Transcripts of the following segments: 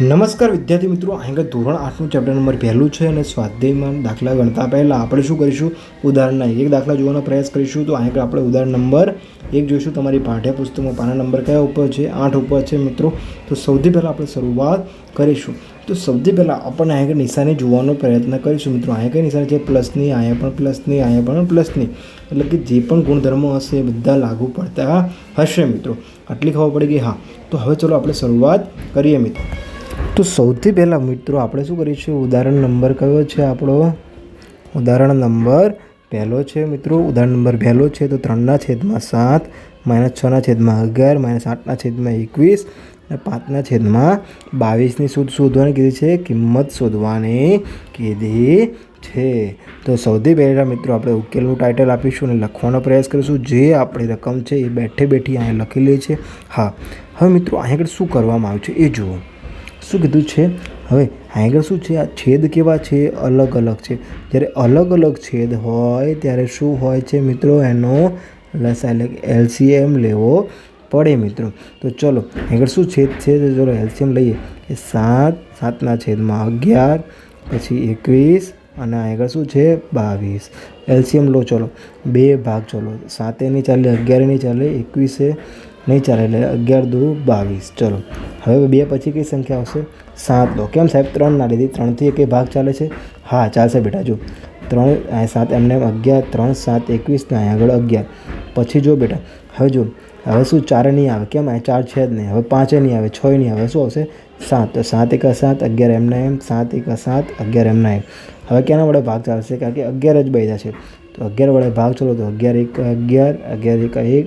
નમસ્કાર વિદ્યાર્થી મિત્રો અહીં ધોરણ આઠનું ચેપ્ટર નંબર પહેલું છે અને સ્વાધ્યાયમાં દાખલા ગણતા પહેલાં આપણે શું કરીશું? ઉદાહરણના એક દાખલા જોવાનો પ્રયાસ કરીશું. તો અહીં આપણે ઉદાહરણ નંબર એક જોઈશું. તમારી પાઠ્યપુસ્તકમાં પાના નંબર કયા ઉપર છે? આઠ ઉપર છે મિત્રો. તો સૌથી પહેલાં આપણે શરૂઆત કરીશું. તો સૌથી પહેલાં આપણને અહીં નિશાની જોવાનો પ્રયત્ન કરીશું મિત્રો. અહીં કઈ નિશાની છે પ્લસની અહીંયા પણ પ્લસની અહીંયા પણ પ્લસની એટલે કે જે પણ ગુણધર્મો હશે એ બધા લાગુ પડતા હશે મિત્રો. આટલી ખબર પડી ગઈ? હા. તો હવે ચલો આપણે શરૂઆત કરીએ મિત્રો. તો સૌથી પહેલાં મિત્રો, આપણે શું કરીશું? ઉદાહરણ નંબર કયો છે આપણો? ઉદાહરણ નંબર પહેલો છે મિત્રો, ઉદાહરણ નંબર પહેલો છે તો ત્રણના છેદમાં સાત, માઇનસ છના છેદમાં અગિયાર, માઇનસ આઠના છેદમાં એકવીસ અને પાંચના છેદમાં બાવીસની શુદ્ધ શોધવાની કીધી છે, કિંમત શોધવાની કીધી છે. તો સૌથી પહેલાં મિત્રો, આપણે ઉકેલનું ટાઇટલ આપીશું અને લખવાનો પ્રયાસ કરીશું. જે આપણી રકમ છે એ બેઠે બેઠી અહીંયા લખેલી છે. હા, હવે મિત્રો, અહીંયા આગળ શું કરવામાં આવ્યું છે એ જુઓ. શું કીધું છે? હવે આગળ શું છે? આ છેદ કેવા છે? અલગ અલગ છે. જ્યારે અલગ અલગ છેદ હોય, ત્યારે શું હોય છે મિત્રો? એનો લસા એટલે એલસીએમ લેવો પડે મિત્રો. તો ચલો, આગળ શું છેદ છે? તો ચલો એલસીએમ લઈએ. એ સાત, સાતના છેદમાં અગિયાર, પછી એકવીસ, અને આગળ શું છે? બાવીસ. એલસીએમ લો, ચલો. બે ભાગ ચલો. સાતેની ચાલે અગિયારની ચાલે, એકવીસે નહીં ચાલે એટલે અગિયાર દુ બાવીસ. ચલો, હવે બે પછી કઈ સંખ્યા આવશે? સાત લો કેમ સાહેબ? ત્રણ ના લીધી. ત્રણથી એક ભાગ ચાલે છે? હા, ચાલશે બેટા, જો. ત્રણ સાત એમને અગિયાર, ત્રણ, સાત એકવીસના અહીંયા આગળ અગિયાર. પછી જો બેટા, હવે જો, હવે શું ચાર નહીં આવે? કેમ? આ ચાર છે જ નહીં. હવે પાંચે નહીં આવે, છ નહીં આવે. શું આવશે? સાત. તો સાત એકા સાત અગિયાર એમના એમ, સાત એકા સાત અગિયાર એમના એમ. હવે ક્યાંના વડે ભાગ ચાલશે? કારણ કે અગિયાર જ બધા છે. તો અગિયાર વડે ભાગ ચલો તો અગિયાર એક અગિયાર અગિયાર એકા એક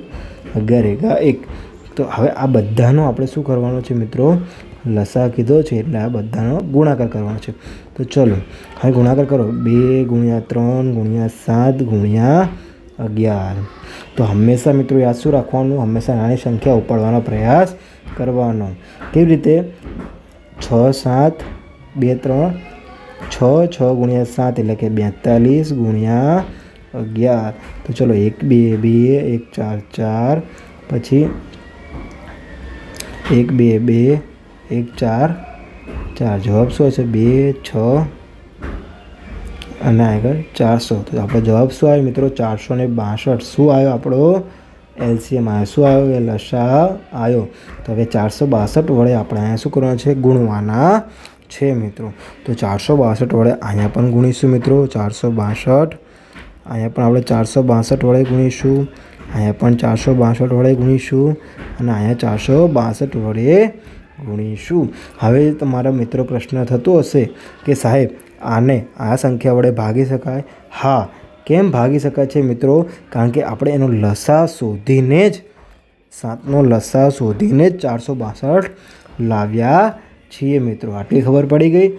અગિયાર એકા એક. તો હવે આ બધાનો આપણે શું કરવાનો છે મિત્રો? લસા કીધો છે એટલે આ બધાનો ગુણાકાર કરવાનો છે. તો ચલો, હવે ગુણાકાર કરો. બે ગુણ્યા ત્રણ ગુણ્યા સાત ગુણ્યા અગિયાર. તો હંમેશા મિત્રો યાદ શું રાખવાનું? હંમેશા નાની સંખ્યા ઉપાડવાનો પ્રયાસ કરવાનો. કેવી રીતે? છ, સાત, બે, ત્રણ. છ છ ગુણ્યા સાત એટલે કે બેતાલીસ ગુણ્યા અગિયાર. તો ચલો એક, બે બે, એક, ચાર ચાર. પછી એક, બે બે, એક, ચાર. ચાર જવાબ શું હશે? બે, છ. અને આગળ ચારસો. તો આપણો જવાબ શું આવ્યો મિત્રો? ચારસો ને બાસઠ. શું આવ્યો આપણો? એલસીએમ આવ્યો. શું આવ્યો? એ લસા આવ્યો. તો હવે ચારસો બાસઠ વડે આપણે અહીંયા શું કરવાનું છે? ગુણવાના છે મિત્રો. તો ચારસો બાસઠ વડે અહીંયા પણ ગુણીશું મિત્રો. ચારસો બાસઠ. અહીંયા પણ આપણે ચારસો બાસઠ વડે ગુણીશું. અહીંયા પણ ચારસો બાસઠ વડે ગુણીશું અને અહીંયા ચારસો બાસઠ વડે ગુણીશું. હવે તમારા મિત્રો પ્રશ્ન થતો હશે કે સાહેબ, આને આ સંખ્યા વડે ભાગી શકાય? હા, કેમ ભાગી શકાય છે મિત્રો? કારણ કે આપણે એનો લસા શોધીને જ, સાતનો લસા શોધીને જ ચારસો બાસઠ લાવ્યા છીએ મિત્રો. આટલી ખબર પડી ગઈ?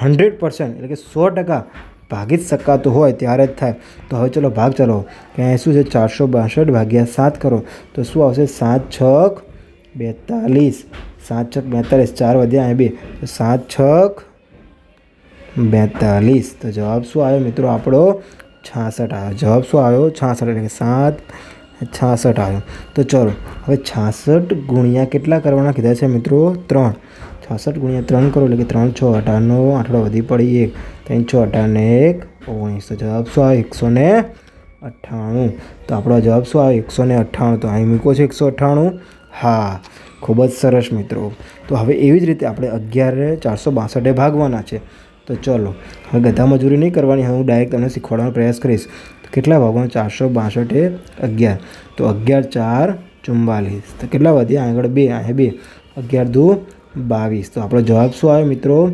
હંડ્રેડ પર્સન્ટ એટલે કે સો ટકા ભાગી જ શકાતું હોય ત્યારે જ થાય તો હવે ચલો ભાગ ચલો કે અહીં શું છે ચારસો બાસઠ ભાગ્યા સાત કરો તો શું આવશે સાત છક બેતાલીસ સાત છક બેતાલીસ ચાર વધ્યા અહીં બે તો સાત છક બેતાલીસ તો જવાબ શું આવ્યો મિત્રો આપણો છાસઠ આવ્યો જવાબ શું આવ્યો છાસઠ એટલે કે સાત છાસઠ આવ્યો તો ચલો હવે છાસઠ ગુણ્યા કેટલા કરવાના કીધા છે મિત્રો ત્રણ છાસઠ ગુણ્યા ત્રણ કરો એટલે કે ત્રણ છ અઢારનો આઠડો વધી પડી એક. ત્રણ છ અઢારને એક, ઓગણીસ. તો જવાબ શું આવે? એકસો ને અઠ્ઠાણું. તો આપણો જવાબ શું આવે? એકસો ને અઠ્ઠાણું. તો અહીં મૂકો છે એકસો અઠ્ઠાણું. હા, ખૂબ જ સરસ મિત્રો. તો હવે એવી જ રીતે આપણે અગિયારે ચારસો બાસઠે ભાગવાના છે. તો ચલો, હવે ગધા મજૂરી નહીં કરવાની. હું ડાયરેક્ટ તમને શીખવાડવાનો પ્રયાસ કરીશ. તો કેટલા ભાગવાનું? ચારસો બાસઠે અગિયાર. તો અગિયાર ચાર ચુમ્બાલીસ તો કેટલા વધ્યા? આગળ બે, અહીંયા બે. અગિયાર દુ બાવીસ. તો આપણો જવાબ શું આવ્યો મિત્રો?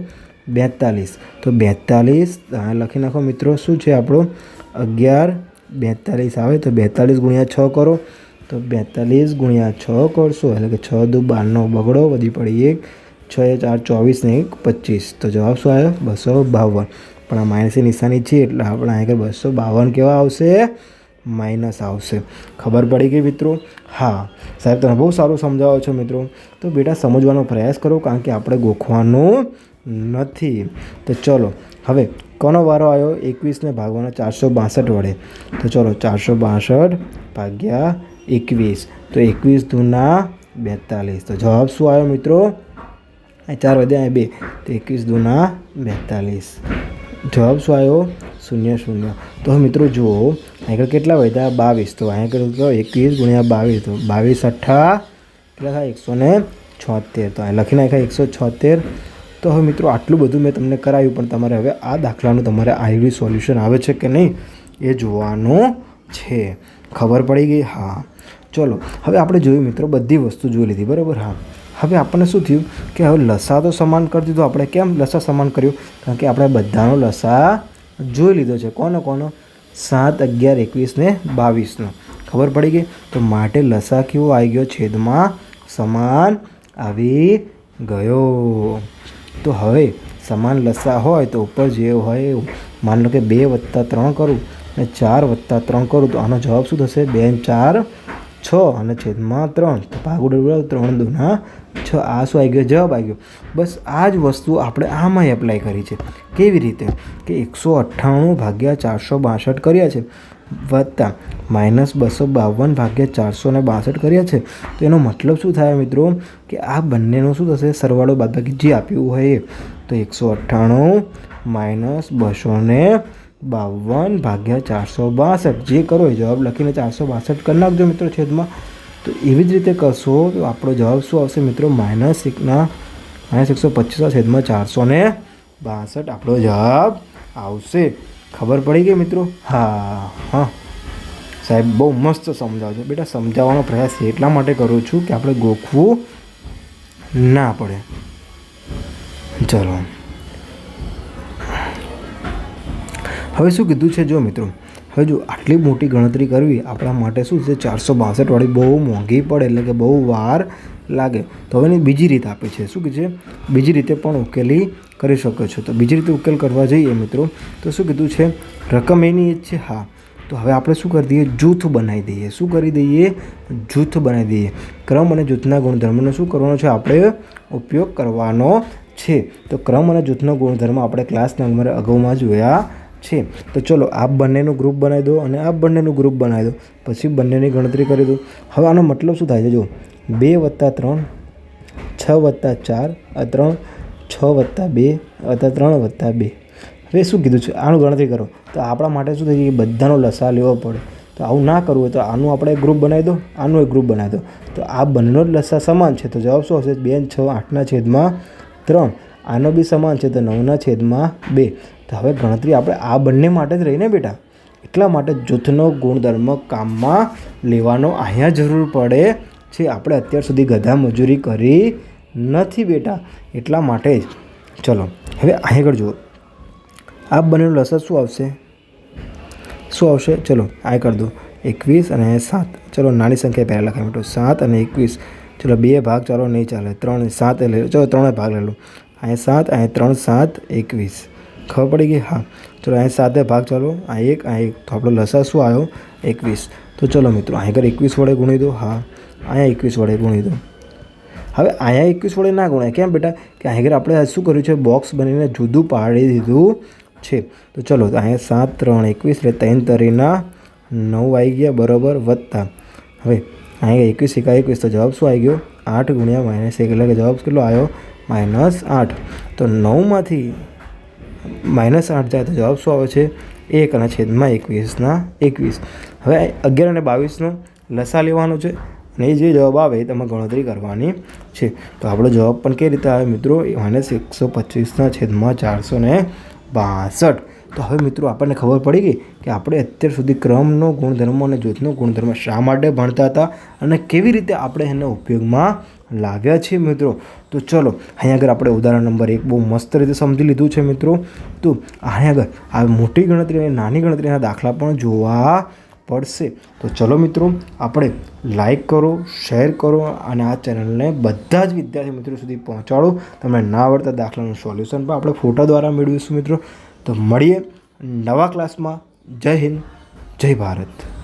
બેતાલીસ. તો બેતાલીસ અહીંયા લખી નાખો મિત્રો, શું છે આપણો? અગિયાર, બેતાલીસ આવે તો બેતાલીસ ગુણ્યા છ કરો. તો બેતાલીસ ગુણ્યા છ કરશો, એટલે કે છ દુ બારનો બગડો, વધી પડી એક, છ એ ચાર ચોવીસ ને એક, પચીસ. તો જવાબ શું આવ્યો? બસો બાવન. પણ આ માઇનસની નિશાની છે, એટલે આપણે આગળ બસો બાવન કેવા આવશે? માઇનસ આવશે. ખબર પડી ગઈ મિત્રો? હા. સાહેબ, તમે બહુ સારું સમજાવો છો મિત્રો. તો બેટા સમજવાનો પ્રયાસ કરો કારણ કે આપણે ગોખવાનું નથી. તો ચલો, હવે કોનો વારો આવ્યો? એકવીસને ભાગવાનો ચારસો બાસઠ વડે. તો ચલો, ચારસો બાસઠ ભાગ્યા એકવીસ. તો એકવીસ દૂના બેતાલીસ. તો જવાબ શું આવ્યો મિત્રો? ચાર વધ્યા બે. તો એકવીસ દૂના બેતાલીસ. જવાબ શું આવ્યો? શૂન્ય શૂન્ય. તો મિત્રો જુઓ આગળ કેટલા વધ્યા બાવીસ. તો આગળ એકવીસ ગુણ્યા બાવીસ. તો બાવીસ અઠ્ઠા કેટલા થાય? એકસો ને છોતેર. તો અહીં લખી નાખ્યા એકસો છોતેર. તો હવે મિત્રો આટલું બધું મેં તમને કરાવ્યું, પણ તમારે હવે આ દાખલાનું તમારે આઈડી સોલ્યુશન આવે છે કે નહીં, એ જોવાનું છે. ખબર પડી ગઈ? હા. ચલો, હવે આપણે જોયું મિત્રો બધી વસ્તુ જોઈ લીધી. બરાબર? હા. હવે આપણને શું થયું? કે હવે લસા તો સમાન કરી દીધો. આપણે કેમ લસા સમાન કર્યું? કારણ કે આપણે બધાનો લસા જોઈ લીધો છે. કોનો કોનો? સાત અગિયાર એકવીસ ને બાવીસનો. ખબર પડી ગઈ? તો માટે લસા કેવો આવી ગયો છેદમાં સમાન આવી ગયો. તો હવે સમાન લસા હોય તો ઉપર જે હોય એવું. માની લો કે બે વત્તા ત્રણ કરું અને ચાર વત્તા ત્રણ કરું તો આનો જવાબ શું થશે? બે ચાર, છ અને છેદમાં ત્રણ. તો ભાગુડ ત્રણ દુના છ, આ શું આવી ગયો? જવાબ આવી ગયો. બસ આ જ વસ્તુ આપણે આમાં એપ્લાય કરી છે. કેવી રીતે? કે એકસો અઠ્ઠાણું ભાગ્યા ચારસો બાસઠ કર્યા છે. વત્તા માઇનસ બસો બાવન ભાગ્યા ચારસો ને બાસઠ કર્યા છે. તો એનો મતલબ શું થાય મિત્રો? કે આ બંનેનો શું થશે? સરવાળો બાદબાકી જે આપ્યું હોય તો એકસો અઠ્ઠાણું માઇનસ બસો ને બાવન ભાગ્યા ચારસો બાસઠ. જે કરો એ જવાબ લખીને ચારસો બાસઠ કરી નાખજો મિત્રો છેદમાં. તો એવી જ રીતે કરશો, તો આપણો જવાબ શું આવશે મિત્રો? માઇનસ એકના, માઇનસ એકસો પચીસના છેદમાં ચારસો ને બાસઠ આપણો જવાબ આવશે. ખબર પડી ગઈ મિત્રો? હા હા. સાહેબ, બહુ મસ્ત સમજાવજો. બેટા, સમજાવવાનો પ્રયાસ એટલા માટે કરું છું કે આપણે ગોખવું ના પડે. ચલો. હવે શું કીધું છે? જો મિત્રો હવે જો આટલી મોટી ગણતરી કરવી, આપણા માટે શું છે? ચારસો બાસઠવાળી બહુ મોંઘી પડે, એટલે કે બહુ વાર લાગે. તો હવે બીજી રીત આપે છે. શું કે છે? બીજી રીતે પણ ઉકેલી કરી શકો છો. તો બીજી રીતે ઉકેલ કરવા જઈએ મિત્રો. તો શું કીધું છે? રકમ એની જ છે? હા. તો હવે આપણે શું કરી દઈએ? જૂથ બનાવી દઈએ. શું કરી દઈએ? જૂથ બનાવી દઈએ. ક્રમ અને જૂથના ગુણધર્મનો શું કરવાનો છે? આપણે ઉપયોગ કરવાનો છે. તો ક્રમ અને જૂથનો ગુણધર્મ આપણે ક્લાસ નંબર અગાઉમાં જોયા છે. તો ચલો આ બંનેનું ગ્રુપ બનાવી દો અને આ બંનેનું ગ્રુપ બનાવી દો. પછી બંનેની ગણતરી કરી દો. હવે આનો મતલબ શું થાય છે? જો બે વત્તા ત્રણ, છ વત્તા ચાર ત્રણ, છ વત્તા બે અથવા ત્રણ વત્તા બે. હવે શું કીધું છે? આનું ગણતરી કરો. તો આપણા માટે શું થઈ ગયું બધાનો લસા લેવો પડે. તો આવું ના કરવું હોય તો આનું આપણે એક ગ્રુપ બનાવી દો, આનું એક ગ્રુપ બનાવી દો. તો આ બંનેનો જ લસા સમાન છે. તો જવાબ શું હશે? બે છ આઠના છેદમાં ત્રણ. આનો બી સમાન છે. તો નવના છેદમાં બે. તો હવે ગણતરી આપણે આ બંને માટે જ રહીને બેટા. એટલા માટે જૂથનો ગુણધર્મ કામમાં લેવાનો અહીંયા જરૂર પડે છે. આપણે અત્યાર સુધી ગધા મજૂરી કરી નથી બેટા. એટલા માટે જ. ચલો, હવે અહીં આગળ જુઓ. આ બંનેનો લસત શું આવશે? શું આવશે? ચલો, આ કરી દો. એકવીસ અને સાત. ચલો, નાની સંખ્યા પહેલાં લખાય મેટો. સાત અને એકવીસ. ચલો, બે ભાગ ચાલો, નહીં ચાલે. ત્રણ, સાત લો ચલો, ત્રણે ભાગ લઈ લો. અહીંયા સાત, અહીંયા ત્રણ, સાત, એકવીસ. ખબર પડી ગઈ હા ચલો અહીંયા સાતે ભાગ ચાલો આ એક આ એક તો આપણો લસા શું આવ્યો એકવીસ તો ચલો મિત્રો અહીં આગળ એકવીસ વડે ગુણી દો હા અહીંયા એકવીસ વડે ગુણી દો હવે અહીંયા એકવીસ વડે ના ગુણાય કેમ બેટા કે અહીં આગળ આપણે શું કર્યું છે બોક્સ બનીને જુદું પાડી દીધું છે તો ચલો તો અહીંયા સાત ત્રણ એકવીસ એટલે ત્રણ તરીના નવ આવી ગયા બરાબર વત્તા હવે અહીંયા એકવીસ એકા એકવીસ તો જવાબ શું આવી ગયો આઠ ગુણ્યા માઇનસ એક એટલે કે જવાબ કેટલો આવ્યો માઇનસ આઠ તો નવમાંથી માઇનસ આઠ જાય તો જવાબ શું આવે છે? એક અને છેદમાં એકવીસના એકવીસ. હવે અગિયાર અને બાવીસનો લસા લેવાનો છે અને એ જે જવાબ આવે એ તમે ગણતરી કરવાની છે. તો આપણો જવાબ પણ કઈ રીતે આવે મિત્રો? માઇનસ એકસો પચીસના છેદમાં ચારસો ને બાસઠ. તો હવે મિત્રો આપણને ખબર પડી ગઈ કે આપણે અત્યાર સુધી ક્રમનો ગુણધર્મ અને જૂથનો ગુણધર્મ શા માટે ભણતા હતા અને કેવી રીતે આપણે એને ઉપયોગમાં લાવ્યા છે મિત્રો. તો ચલો, અહીંયા આગળ આપણે ઉદાહરણ નંબર એક બહુ મસ્ત રીતે સમજી લીધું છે મિત્રો. તો અહીંયા આગળ આ મોટી ગણતરી અને નાની ગણતરીના દાખલા પણ જોવા પડશે. તો ચલો મિત્રો, આપણે લાઈક કરો શેર કરો અને આ ચેનલને બધા જ વિદ્યાર્થી મિત્રો સુધી પહોંચાડો. તમને ના આવડતા દાખલાનું સોલ્યુશન પણ આપણે ફોટા દ્વારા મેળવીશું મિત્રો. તો મળીએ નવા ક્લાસમાં જય હિન્દ, જય ભારત.